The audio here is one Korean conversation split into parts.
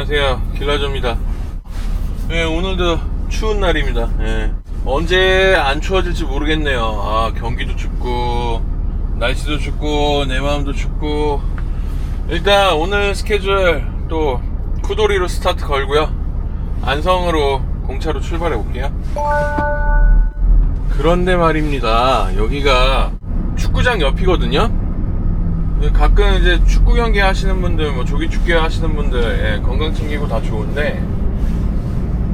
안녕하세요. 길라조입니다. 네, 오늘도 추운 날입니다. 예. 언제 안 추워질지 모르겠네요. 아 경기도 춥고 날씨도 춥고 내 마음도 춥고. 일단 오늘 스케줄 또 쿠도리로 스타트 걸고요. 안성으로 공차로 출발해 볼게요. 그런데 말입니다. 여기가 축구장 옆이거든요. 가끔 이제 축구 경기 하시는 분들, 뭐 조기 축구 하시는 분들 예, 건강 챙기고 다 좋은데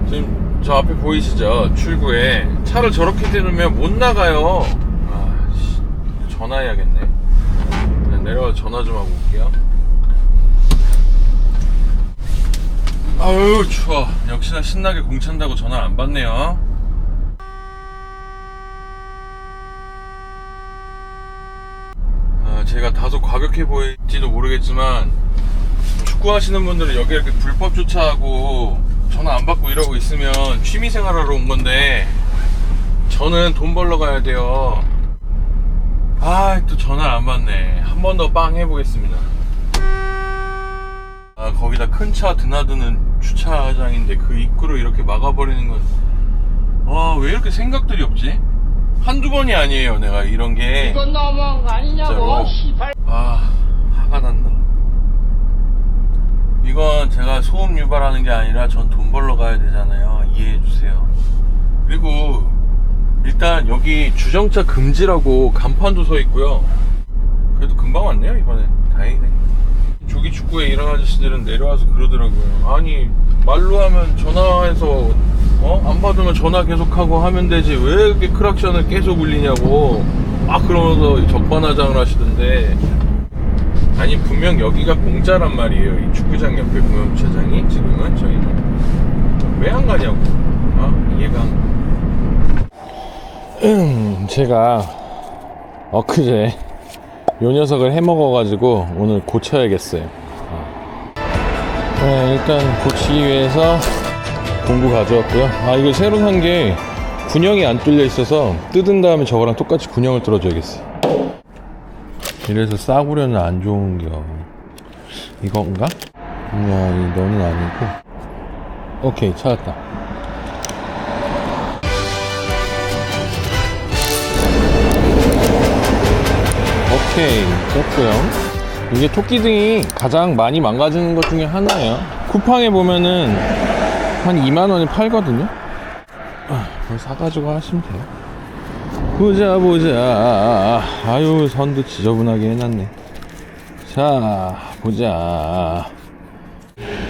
지금 저 앞에 보이시죠? 출구에 차를 저렇게 대놓으면 못 나가요. 아, 씨, 전화해야겠네. 내려가 전화 좀 하고 올게요. 아유 추워. 역시나 신나게 공찬다고 전화 안 받네요. 아, 제가 다소 과격해 보일지도 모르겠지만 축구 하시는 분들은 여기 이렇게 불법 주차하고 전화 안 받고 이러고 있으면 취미 생활하러 온 건데 저는 돈 벌러 가야 돼요. 아, 또 전화를 안 받네. 한 번 더 빵 해보겠습니다. 아, 거기다 큰 차 드나드는 주차장인데 그 입구를 이렇게 막아버리는 건, 와, 왜 이렇게 생각들이 없지? 한두 번이 아니에요, 내가 이런 게. 이건 너무한 거 아니냐고 아, 화가 난다. 이건 제가 소음 유발하는 게 아니라 전 돈 벌러 가야 되잖아요. 이해해 주세요. 그리고, 일단 여기 주정차 금지라고 간판도 서 있고요. 그래도 금방 왔네요, 이번엔. 다행이네. 조기 축구에 일하는 아저씨들은 내려와서 그러더라고요. 아니, 말로 하면 전화해서, 어? 안 받으면 전화 계속하고 하면 되지. 왜 이렇게 크락션을 계속 울리냐고. 막 그러면서 적반하장을 하시던데. 아니, 분명 여기가 공짜란 말이에요. 이 축구장 옆에 공영주차장이. 지금은 저희는. 왜 안 가냐고. 어? 이해가 안 가. 음, 제가 엊그제 요 녀석을 해먹어가지고 오늘 고쳐야겠어요. 어. 네, 일단 고치기 위해서 공구 가져왔고요. 아, 이거 새로 산 게 군형이 안 뚫려 있어서 뜯은 다음에 저거랑 똑같이 군형을 뚫어줘야겠어요. 이래서 싸구려는 안 좋은겨. 이건가? 아니야, 이 너는 아니고. 오케이, 찾았다. 오케이 떴고요 이게 토끼등이 가장 많이 망가지는 것 중에 하나예요 쿠팡에 보면은 한 2만원에 팔거든요 아, 사가지고 하시면 돼요 보자 보자 아유 선도 지저분하게 해놨네 자 보자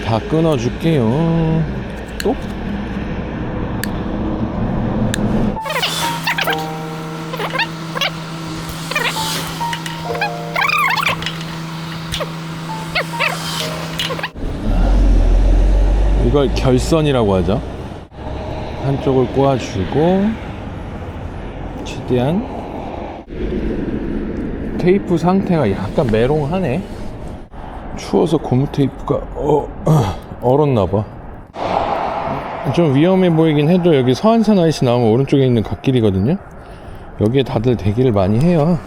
다 끊어줄게요 또? 이걸 결선이라고 하죠. 한쪽을 꼬아주고 최 대한 테이프 상태가 약간 메롱하네. 추워서 고무 테이프가 어, 얼었나 봐. 좀 위험해 보이긴 해도 여기 서안산 아이씨 나오면 오른쪽에 있는 갓길이거든요. 여기에 다들 대기를 많이 해요.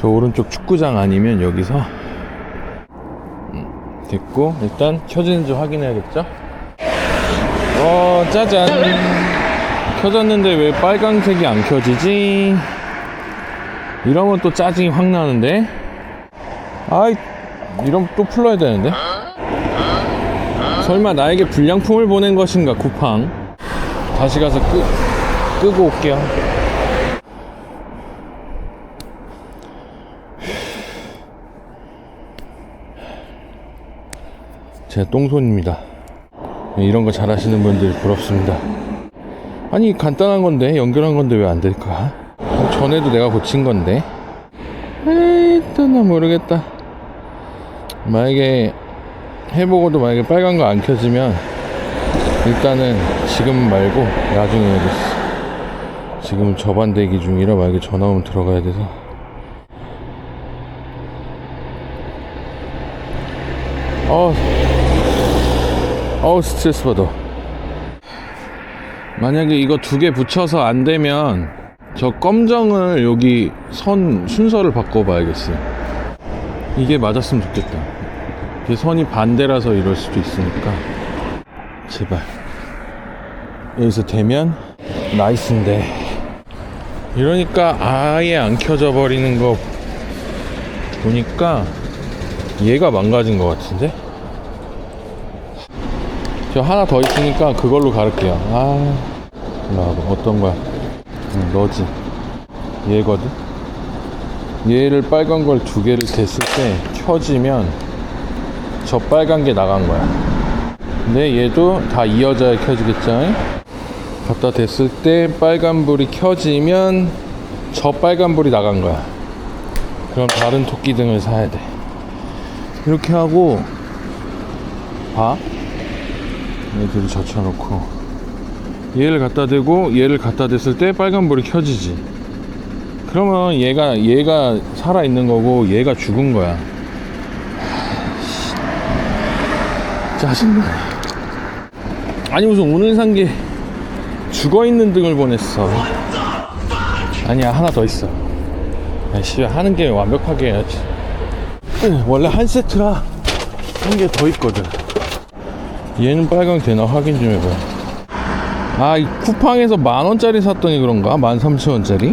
저 오른쪽 축구장 아니면 여기서 됐고 일단 켜지는지 확인해야겠죠 어 짜잔 켜졌는데 왜 빨강색이 안 켜지지? 이러면 또 짜증이 확 나는데? 아이 이러면 또 풀러야 되는데? 설마 나에게 불량품을 보낸 것인가 쿠팡? 다시 가서 끄, 끄고 올게요. 제가 똥손입니다. 이런 거 잘하시는 분들 부럽습니다. 아니 간단한 건데 연결한 건데 왜 안 될까? 전에도 내가 고친 건데. 에이 또 나 모르겠다. 만약에 해보고도 만약에 빨간 거 안 켜지면 일단은 지금 말고 나중에 해야겠어. 지금 저반 대기 중이라 만약에 전화 오면 들어가야 돼서. 어 어우 스트레스 받아 만약에 이거 두 개 붙여서 안 되면 저 검정을 여기 선 순서를 바꿔 봐야겠어요. 이게 맞았으면 좋겠다. 이게 선이 반대라서 이럴 수도 있으니까. 제발. 여기서 되면 나이스인데. 이러니까 아예 안 켜져 버리는 거 보니까 얘가 망가진 것 같은데? 저 하나 더 있으니까 그걸로 가를게요. 아 나도 어떤 거야? 응, 너지. 얘거든? 얘를 빨간 걸 두 개를 댔을 때 켜지면 저 빨간 게 나간 거야. 근데 얘도 다 이어져야 켜지겠죠 갖다 댔을 때 빨간 불이 켜지면 저 빨간 불이 나간 거야. 그럼 다른 토끼 등을 사야 돼. 이렇게 하고 봐. 얘들을 젖혀놓고 얘를 갖다 대고 얘를 갖다 댔을 때 빨간 불이 켜지지. 그러면 얘가 얘가 살아 있는 거고 얘가 죽은 거야. 짜증나. 아니 무슨 오늘 산 게 죽어 있는 등을 보냈어. 아니야 하나 더 있어. 아씨 하는 게 완벽하게. 해야지 응, 원래 한 세트라 한 개 더 있거든. 얘는 빨강 되나 확인 좀 해봐 아이 쿠팡에서 만원짜리 샀더니 그런가? 만 삼천 원짜리?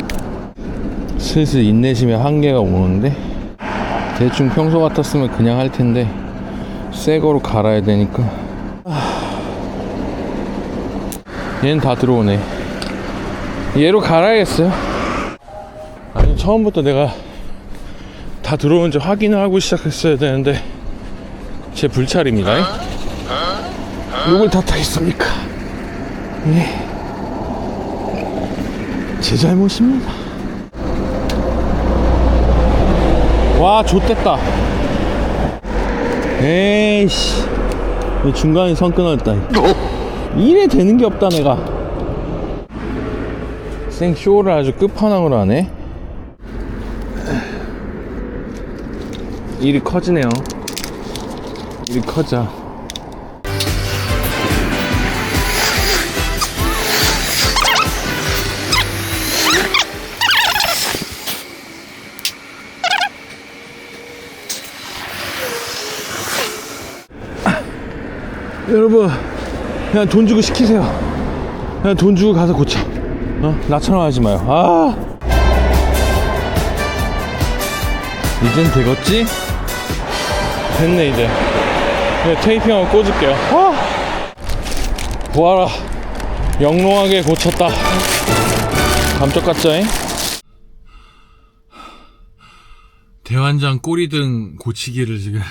슬슬 인내심에 한계가 오는데? 대충 평소 같았으면 그냥 할 텐데 새 거로 갈아야 되니까. 아. 얘는 다 들어오네. 얘로 갈아야겠어요? 아니 처음부터 내가 다 들어오는지 확인을 하고 시작했어야 되는데 제 불찰입니다. 누굴 탓하겠습니까 예. 제 잘못입니다. 와 좆됐다. 에이씨. 이 중간에 선 끊었다. 이래 되는 게 없다 내가. 생 쇼를 아주 끝판왕으로 하네. 일이 커지네요. 일이 커져 여러분 그냥 돈 주고 시키세요. 그냥 돈 주고 가서 고쳐. 어? 나처럼 하지 마요. 아! 이젠 되겠지? 됐네 이제. 그냥 테이핑하고 꽂을게요. 아! 보아라. 영롱하게 고쳤다. 감쪽 같죠잉? 대환장 꼬리등 고치기를 지금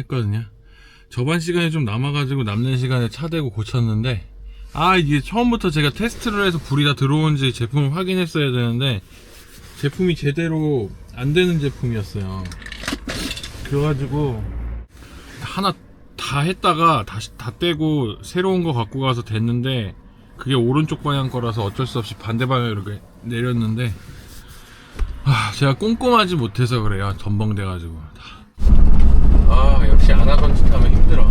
했거든요 저반 시간이 좀 남아가지고 남는 시간에 차 대고 고쳤는데 아 이게 처음부터 제가 테스트를 해서 불이 다 들어온지 제품을 확인했어야 되는데 제품이 제대로 안 되는 제품이었어요. 그래가지고 하나 다 했다가 다시 다 떼고 새로운 거 갖고 가서 됐는데 그게 오른쪽 방향 거라서 어쩔 수 없이 반대 방향으로 이렇게 내렸는데 아 제가 꼼꼼하지 못해서 그래요. 덤벙돼가지고 아 역시 아나건 짓 하면 힘들어.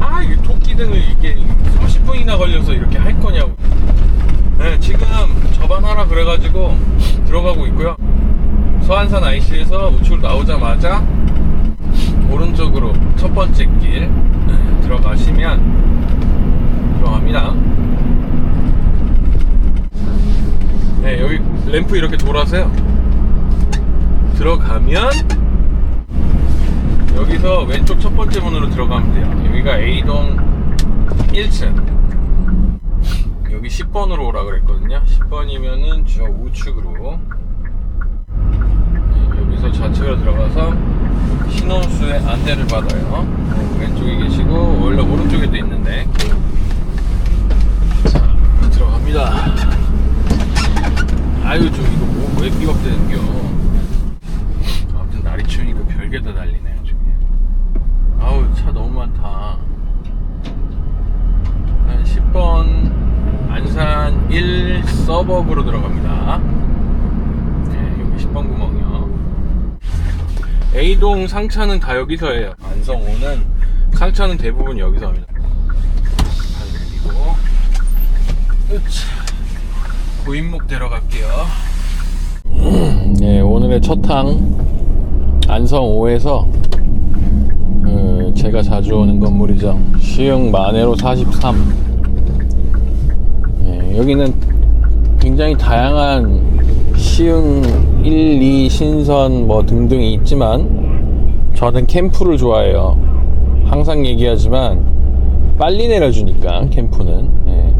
아 이게 토끼 등을 이게 30분이나 걸려서 이렇게 할 거냐고. 네 지금 저반하라 그래가지고 들어가고 있고요. 서안산 IC에서 우측으로 나오자마자 오른쪽으로 첫 번째 길 네, 들어가시면 들어갑니다. 네 여기 램프 이렇게 돌아서요. 들어가면 여기서 왼쪽 첫 번째 문으로 들어가면 돼요. 여기가 A동 1층. 여기 10번으로 오라 그랬거든요. 10번이면은 저 우측으로. 네, 여기서 좌측으로 들어가서 신호수의 안내를 받아요. 어, 왼쪽에 계시고, 원래 오른쪽에도 있는데. 자, 들어갑니다. 아유, 좀 이거 뭐, 왜 삐걱대는겨? 아무튼 날이 추우니까 별게 다 달리네요. 아우 차 너무 많다. 한 10번 안산 1 서버브로 들어갑니다. 네 여기 10번 구멍이요. A동 상차는 다 여기서 해요. 안성 5는 상차는 대부분 여기서 합니다. 그리고 고인목 데려갈게요. 네 오늘의 첫 항 안성 5에서 제가 자주 오는 건물이죠. 시흥 마네로 43. 예, 여기는 굉장히 다양한 시흥 1, 2 신선 뭐 등등이 있지만 저는 캠프를 좋아해요. 항상 얘기하지만 빨리 내려주니까 캠프는. 예.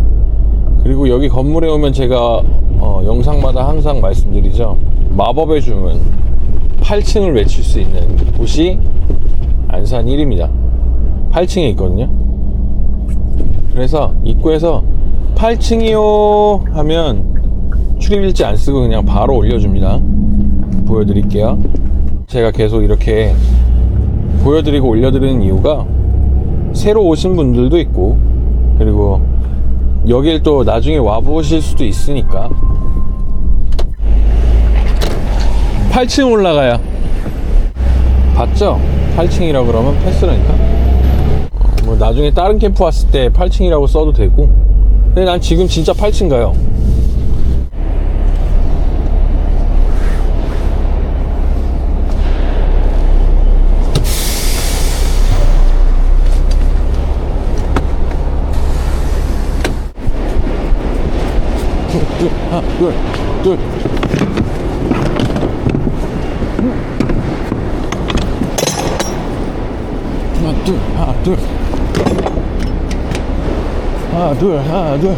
그리고 여기 건물에 오면 제가 어, 영상마다 항상 말씀드리죠. 마법의 주문 8층을 외칠 수 있는 곳이 안산 1입니다. 8층에 있거든요. 그래서 입구에서 8층이요 하면 출입일지 안 쓰고 그냥 바로 올려줍니다. 보여드릴게요. 제가 계속 이렇게 보여드리고 올려드리는 이유가 새로 오신 분들도 있고 그리고 여길 또 나중에 와보실 수도 있으니까 8층 올라가요 봤죠? 8층이라 그러면 패스라니까? 어, 뭐 나중에 다른 캠프 왔을 때 8층이라고 써도 되고. 근데 난 지금 진짜 8층 가요. 둘, 하나, 둘, 둘. 하나, 둘, 하나, 둘. 하나, 둘, 하나, 둘.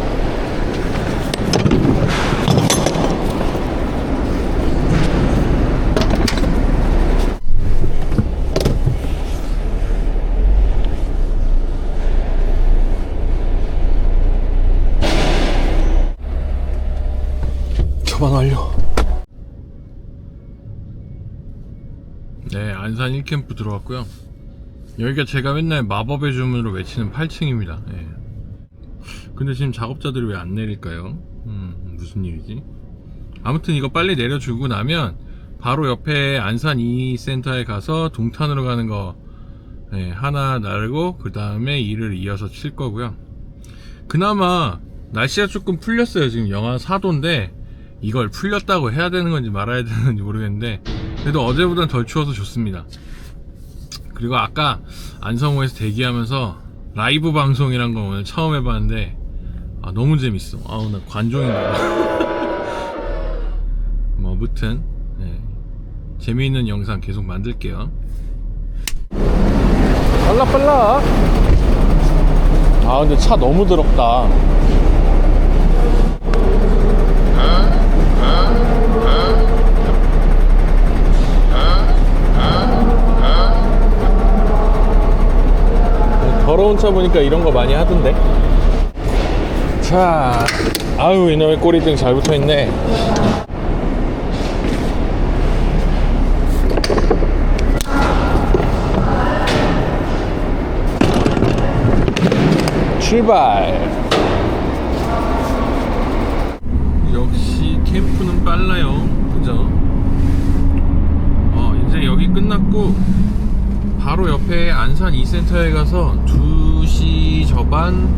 처방 완료. 네, 안산 1캠프 들어왔고요. 여기가 제가 맨날 마법의 주문으로 외치는 8층입니다. 예. 근데 지금 작업자들이 왜 안 내릴까요? 음, 무슨 일이지? 아무튼 이거 빨리 내려주고 나면 바로 옆에 안산 2센터에 가서 동탄으로 가는 거 예, 하나 나르고 그 다음에 일을 이어서 칠 거고요. 그나마 날씨가 조금 풀렸어요. 지금 영하 4도인데 이걸 풀렸다고 해야 되는 건지 말아야 되는 건지 모르겠는데 그래도 어제보단 덜 추워서 좋습니다. 그리고 아까 안성호에서 대기하면서 라이브 방송이란 거 오늘 처음 해봤는데 아, 너무 재밌어. 아우 나 관종인가 봐. 뭐 아무튼 네. 재미있는 영상 계속 만들게요. 빨라 빨라. 아 근데 차 너무 더럽다. 더러운 차 보니까 이런 거 많이 하던데. 자, 아유 이놈의 꼬리등 잘 붙어 있네. 출발. 역시 캠프는 빨라요. 그죠? 어, 이제 여기 끝났고 바로 옆에 안산 2센터에 가서 2시 저반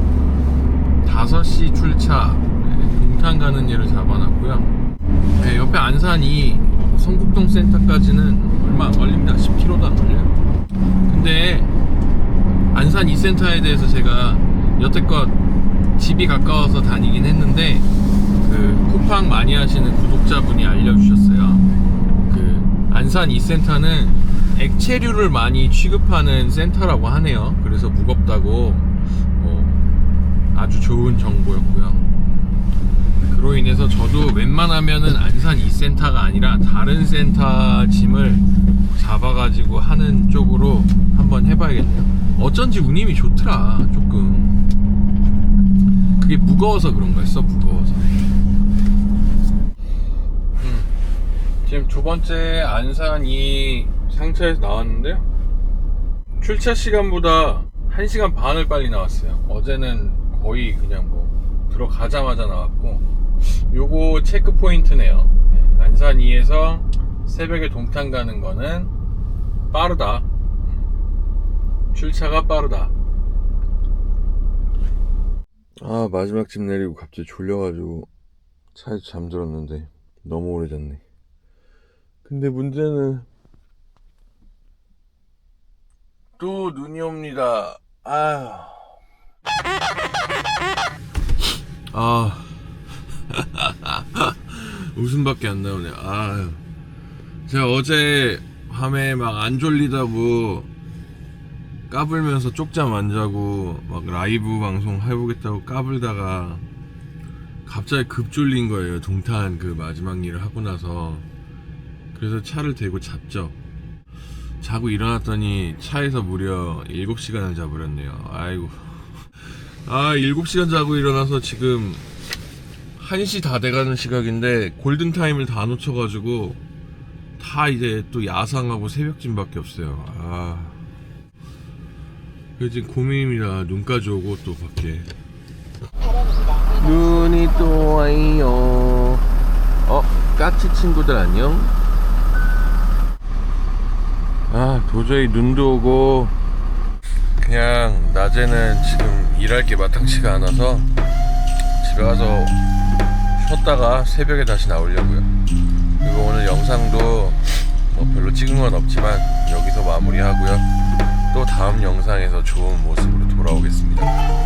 5시 출차 네, 동탄 가는 예를 잡아놨고요. 네, 옆에 안산 2 성북동 센터까지는 얼마 안 걸립니다. 10km도 안 걸려요. 근데 안산 2센터에 대해서 제가 여태껏 집이 가까워서 다니긴 했는데 그 쿠팡 많이 하시는 구독자분이 알려주셨어요. 그 안산 2센터는 액체류를 많이 취급하는 센터라고 하네요. 그래서 무겁다고 어, 아주 좋은 정보였고요. 그로 인해서 저도 웬만하면은 안산 2센터가 아니라 다른 센터 짐을 잡아가지고 하는 쪽으로 한번 해봐야겠네요. 어쩐지 운임이 좋더라, 조금. 그게 무거워서 그런 거였어, 무거워서. 지금 두 번째 안산이 상차에서 나왔는데요. 출차 시간보다 1시간 반을 빨리 나왔어요. 어제는 거의 그냥 뭐 들어가자마자 나왔고 요거 체크 포인트네요. 네, 안산 2에서 새벽에 동탄 가는 거는 빠르다. 출차가 빠르다. 아 마지막 집 내리고 갑자기 졸려가지고 차에서 잠들었는데 너무 오래 잤네. 근데 문제는 또 눈이 옵니다. 아휴. 아. 웃음밖에 안 나오네. 아유. 제가 어제 밤에 막 안 졸리다고 까불면서 쪽잠 안 자고 막 라이브 방송 해보겠다고 까불다가 갑자기 급 졸린 거예요. 동탄 그 마지막 일을 하고 나서. 그래서 차를 대고 잤죠. 자고 일어났더니 차에서 무려 7시간을 자버렸네요. 아이고. 아, 7시간 자고 일어나서 지금 1시 다 돼가는 시각인데 골든타임을 다 놓쳐가지고 다 이제 또 야상하고 새벽짐밖에 없어요. 아. 지금 고민입니다. 눈까지 오고 또 밖에. 눈이 또 와요. 어, 까치 친구들 안녕? 아, 도저히 눈도 오고, 그냥 낮에는 지금 일할 게 마땅치가 않아서 집에 가서 쉬었다가 새벽에 다시 나오려고요. 그리고 오늘 영상도 뭐 별로 찍은 건 없지만 여기서 마무리하고요. 또 다음 영상에서 좋은 모습으로 돌아오겠습니다.